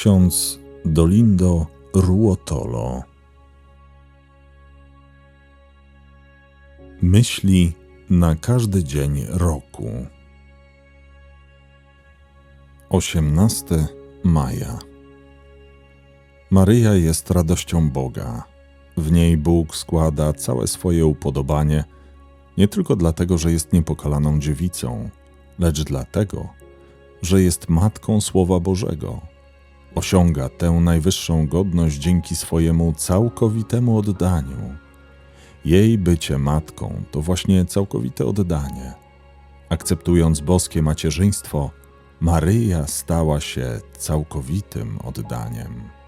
ksiądz Dolindo Ruotolo. Myśli na każdy dzień roku. 18 maja. Maryja jest radością Boga. W niej Bóg składa całe swoje upodobanie, nie tylko dlatego, że jest niepokalaną dziewicą, lecz dlatego, że jest matką Słowa Bożego. Osiąga tę najwyższą godność dzięki swojemu całkowitemu oddaniu. Jej bycie matką to właśnie całkowite oddanie. Akceptując boskie macierzyństwo, Maryja stała się całkowitym oddaniem.